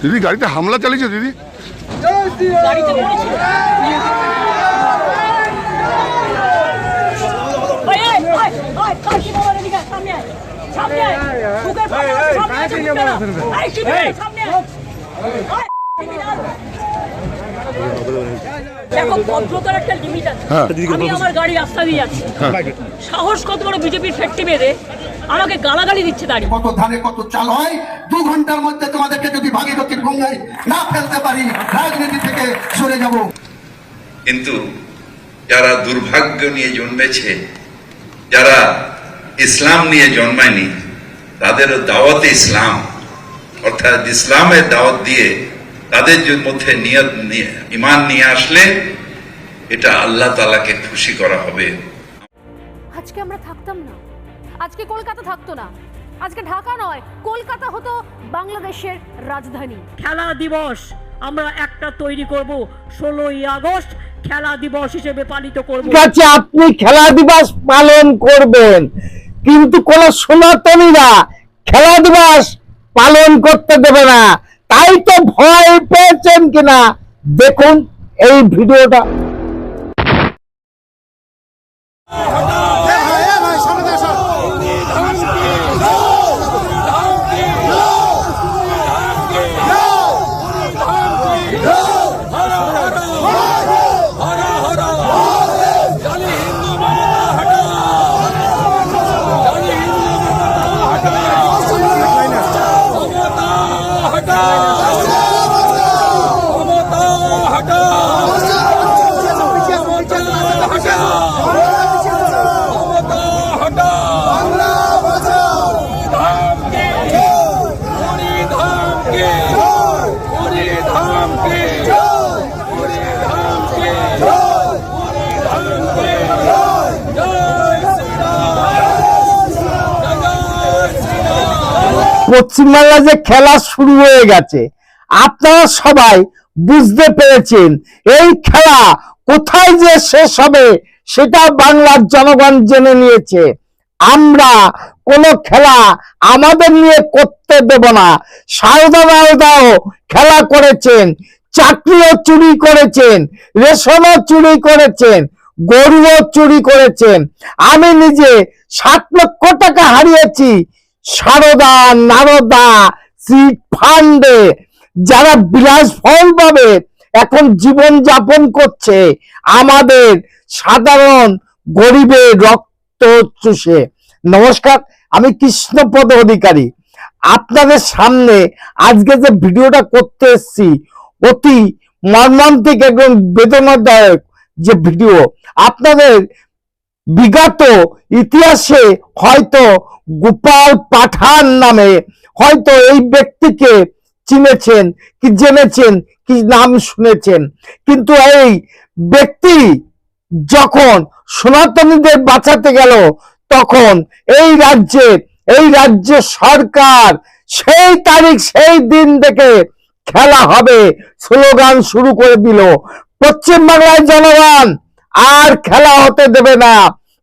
দিদি গাড়িতে হামলা চালিয়েছে দিদি। দেখো ভদ্রতার একটা লিমিট আছে হ্যাঁ। আমি আমার গাড়ি রাস্তা দিয়ে যাচ্ছি সাহস কত বড় বিজেপির ফ্যাক্টরি বেঁধে আমাকে গালাগালি দিচ্ছে দাঁড়িয়ে কত ধানে কত চাল হয়? দু ঘণ্টার মধ্যে তোমাদেরকে যদি ভাগীরথীর গঙ্গায় না ফেলতে পারি রাজনীতি থেকে সরে যাব। কিন্তু যারা দুর্ভাগ্য নিয়ে জন্মেছে যারা ইসলাম নিয়ে জন্মায়নি তাদেরও দাওয়াতে ইসলাম। অর্থাৎ ইসলামের দাওয়াত দিয়ে তাদের মধ্যে নিয়ত নিয়ে ইমান নিয়ে আসলে এটা আল্লাহ তালাকে খুশি করা হবে। আজকে আমরা থাকতাম না। আজকে কলকাতা থাকতো না। আজকে ঢাকা নয় কলকাতা হতো বাংলাদেশের রাজধানী। খেলা দিবস আমরা একটা তৈরি করব ষোলোই আগস্ট খেলা দিবস হিসেবে পালিত করব। কাছে আপনি খেলা দিবস পালন করবেন কিন্তু কোন সনাতনীরা খেলা দিবস পালন করতে দেবে না। তাই তো ভয় পেয়েছেন কিনা? দেখুন এই ভিডিওটা। পশ্চিমবাংলা যে খেলা শুরু হয়ে গেছে। আপনারা সবাই বুঝতে পেরেছেন, এই খেলা কোথায় যে শেষ হবে সেটা বাংলার জনগণ জেনে নিয়েছে। আমরা কোনো খেলা আমাদের নিয়ে করতে দেব না। সারদা নারদাও খেলা করেছেন, চাকরিও চুরি করেছেন, রেশনও চুরি করেছেন, গরুও চুরি করেছেন। আমি নিজে সাত লক্ষ টাকা হারিয়েছি সারদা, নারদা সিট ফান্ডে যারা বিলাসফল পাবে, এখন জীবন যাপন করছে। আমাদের সাধারণ গরিবের রক্ত চুষে। নমস্কার, আমি কৃষ্ণপদ অধিকারী। আপনাদের সামনে আজকে যে ভিডিওটা করতে এসেছি, অতি মর্মান্তিক এবং বেদনাদায়ক যে ভিডিও, আপনাদের বিগত ইতিহাসে হয়তো গোপাল পাঠান নামে হয়তো এই ব্যক্তিকে চিনেছেন কি জেনেছেন, কি নাম শুনেছেন। কিন্তু এই ব্যক্তি যখন সনাতনীদের বাঁচাতে গেল, তখন এই রাজ্যে, এই রাজ্য সরকার সেই তারিখ, সেই দিন থেকে খেলা হবে, স্লোগান শুরু করে দিল। পশ্চিমবাংলার জনগণ আর খেলা হতে দেবে না।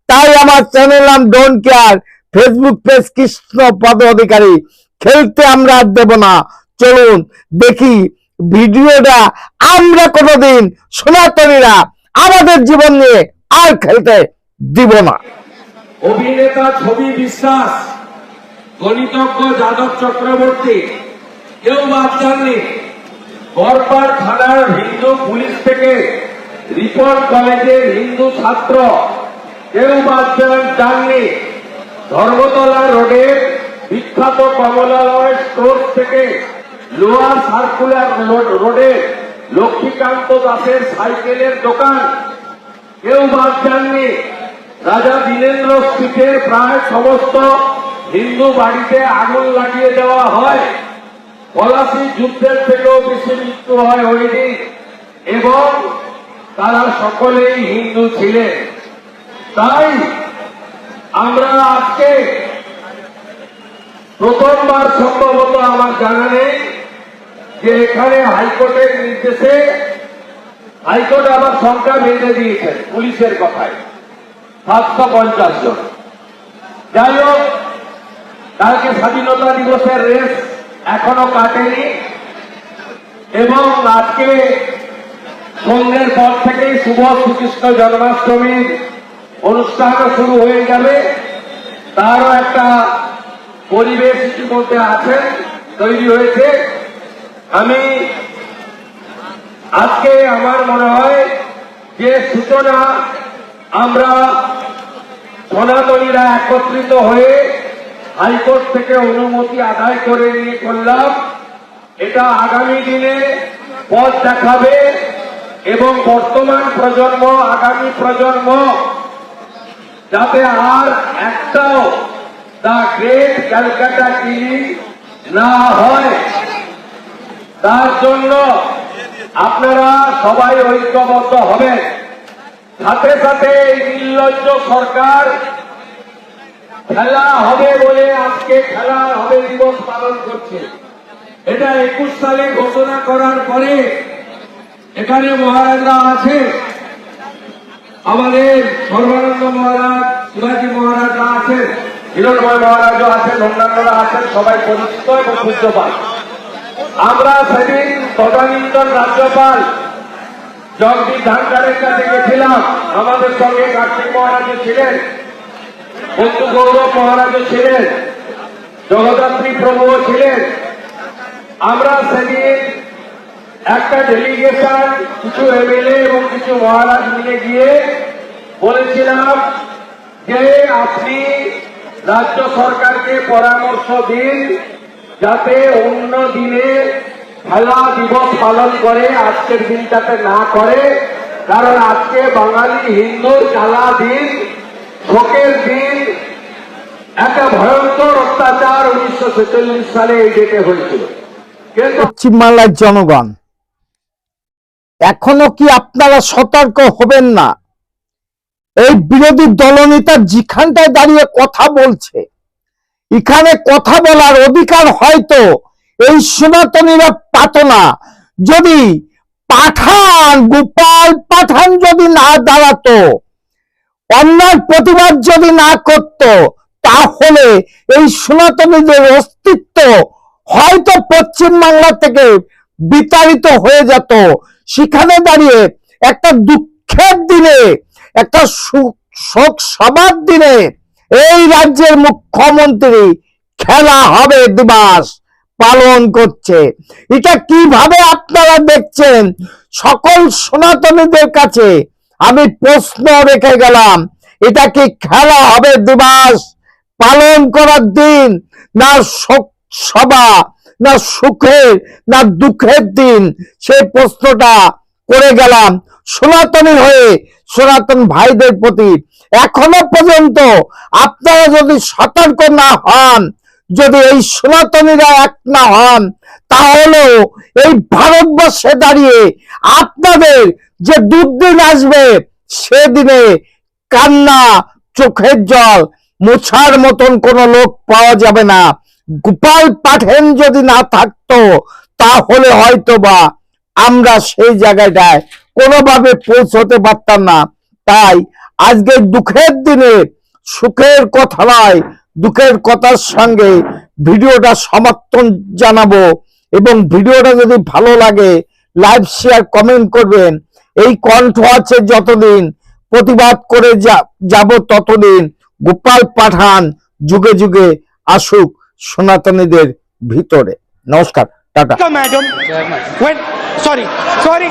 তাই আমার চ্যানেল নাম don't care Facebook page Krishna Pada Adhikari. খেলতে আমরা আর দেব না। চলুন দেখি ভিডিওটা আমরা কোনোদিন সনাতনীরা আমাদের জীবন নিয়ে আর খেলতে দিব না। অভিনেতা ছবি বিশ্বাস, গণিতজ্ঞ যাদব চক্রবর্তী, কেউ বাদ যাননি। বরপাড় থানার হিন্দু পুলিশ থেকে রিপন কলেজের হিন্দু ছাত্র, কেউ বাদ যান- যাননি ধর্মতলা রোডের বিখ্যাত কমলালয় স্টোর থেকে লোয়ার সার্কুলার রোডে লক্ষ্মীকান্ত দাসের সাইকেলের দোকান। কেউ বাদ যাননি রাজা দীনেন্দ্র স্ট্রিটের প্রায় সমস্ত হিন্দু বাড়িতে আগুন লাগিয়ে দেওয়া হয়। পলাশি যুদ্ধের থেকেও বেশি মৃত্যু হয় দিন। এবং তারা সকলেই হিন্দু ছিলেন তাই আমরা আজকে প্রথমবার সম্ভবত আমার জানা নেই যে এখানে হাইকোর্টের নির্দেশে হাইকোর্ট আবার সংখ্যা বেঁধে দিয়েছেন পুলিশের কথায়। সাতশো পঞ্চাশ জন। যাই হোক, কালকে স্বাধীনতা দিবসের রেস এখনও কাটেনি এবং আজকে সন্ধ্যের পর থেকেই শুভ শ্রীকৃষ্ণ জন্মাষ্টমীর অনুষ্ঠান শুরু হয়ে যাবে তারও একটা পরিবেশ ইতিমধ্যে আছে, তৈরি হয়েছে। আমি আজকে আমার মনে হয় যে সূচনা আমরা সনাতনীরা একত্রিত হয়ে হাইকোর্ট থেকে অনুমতি আদায় করে নিয়ে করলাম। এটা আগামী দিনে পথ দেখাবে। এবং বর্তমান প্রজন্ম, আগামী প্রজন্ম, যাতে আর একটাও দা গ্রেট ক্যালকাটা কিলিং না হয়। তার জন্য আপনারা সবাই ঐক্যবদ্ধ হবেন। সাথে সাথে এই নির্লজ্জ সরকার খেলা হবে বলে আজকে খেলা হবে দিবস পালন করছে। এটা একুশ সালে ঘোষণা করার পরে এখানে মহারাজরা আছে। আমাদের সর্বানন্দ মহারাজ, শিবাজী মহারাজরা আছেন, হিরণময় মহারাজও আছেন, অন্যান্যরা আছেন, সবাই পরিচিত এবং পূজ্যপাল আমরা সেদিন তদানীন্তন রাজ্যপাল জগদীপ ধানকারের কাছে গেছিলাম। আমাদের সঙ্গে কার্তিক মহারাজও ছিলেন, বন্ধু গৌরব মহারাজও ছিলেন, জগদ্ধাত্রী প্রভুও ছিলেন। আমরা সেদিন একটা ডেলিগেশন কিছু এমএলএ এবং কিছু মহারাজ মিলে গিয়ে বলেছিলাম যে আপনি রাজ্য সরকারকে পরামর্শ দিন যাতে অন্য দিনে খেলা দিবস পালন করে, আজকের দিনটাতে না করে। কারণ আজকে বাঙালি হিন্দুর জ্বালা দিন, শোকের দিন। একটা ভয়ঙ্কর অত্যাচার উনিশশো ছেচল্লিশ সালে এই ডেটে হয়েছিল। পশ্চিমবাংলার জনগণ। এখনও কি আপনারা সতর্ক হবেন না? এই বিরোধী দলনেতা যেখানটায় দাঁড়িয়ে কথা বলছে, এখানে কথা বলার অধিকার হয়তো এই সনাতনীরা পাত না। যদি পাঠান, গোপাল পাঠান যদি না দাঁড়াতো অন্যার প্রতিবাদ যদি না করত, তাহলে এই সনাতনীদের অস্তিত্ব হয়তো পশ্চিম বাংলা থেকে বিতাড়িত হয়ে যেত। সেখানে দাঁড়িয়ে একটা দুঃখের দিনে, একটা শোক সবার দিনে এই রাজ্যের মুখ্যমন্ত্রী খেলা হবে দিবস পালন করছে। এটা কীভাবে আপনারা দেখছেন? সকল সনাতনীদের কাছে আমি প্রশ্ন রেখে গেলাম, এটা কি খেলা হবে দিবস পালন করার দিন না শোক সভা? না সুখের না দুঃখের দিন। সেই প্রশ্নটা করে গেলাম সনাতনী হয়ে, সনাতন ভাইদের প্রতি। এখনও পর্যন্ত আপনারা যদি সতর্ক না হন, যদি এই সনাতনীরা এক না হন তাহলে এই ভারতবর্ষে দাঁড়িয়ে আপনাদের যে দুর্দিন আসবে, সেদিনে কান্না, চোখের জল, মোছার মতন কোনো লোক পাওয়া যাবে না। গোপাল পাঠেন যদি না থাকতো, তাহলে হয়তো বা আমরা সেই জায়গাটায় কোনোভাবে পৌঁছতে পারতাম না। তাই আজকে দুঃখের দিনে সুখের কথা নয়, দুঃখের কথার সঙ্গে ভিডিওটা সমর্থন জানাব এবং ভিডিওটা যদি ভালো লাগে লাইভ শেয়ার, কমেন্ট করবেন। এই কণ্ঠ আছে যতদিন, প্রতিবাদ করে যাব ততদিন। গোপাল পাঠান যুগে যুগে আসুক। সনাতনীদের ভিতরে। নমস্কার টাটা। Madam sorry sorry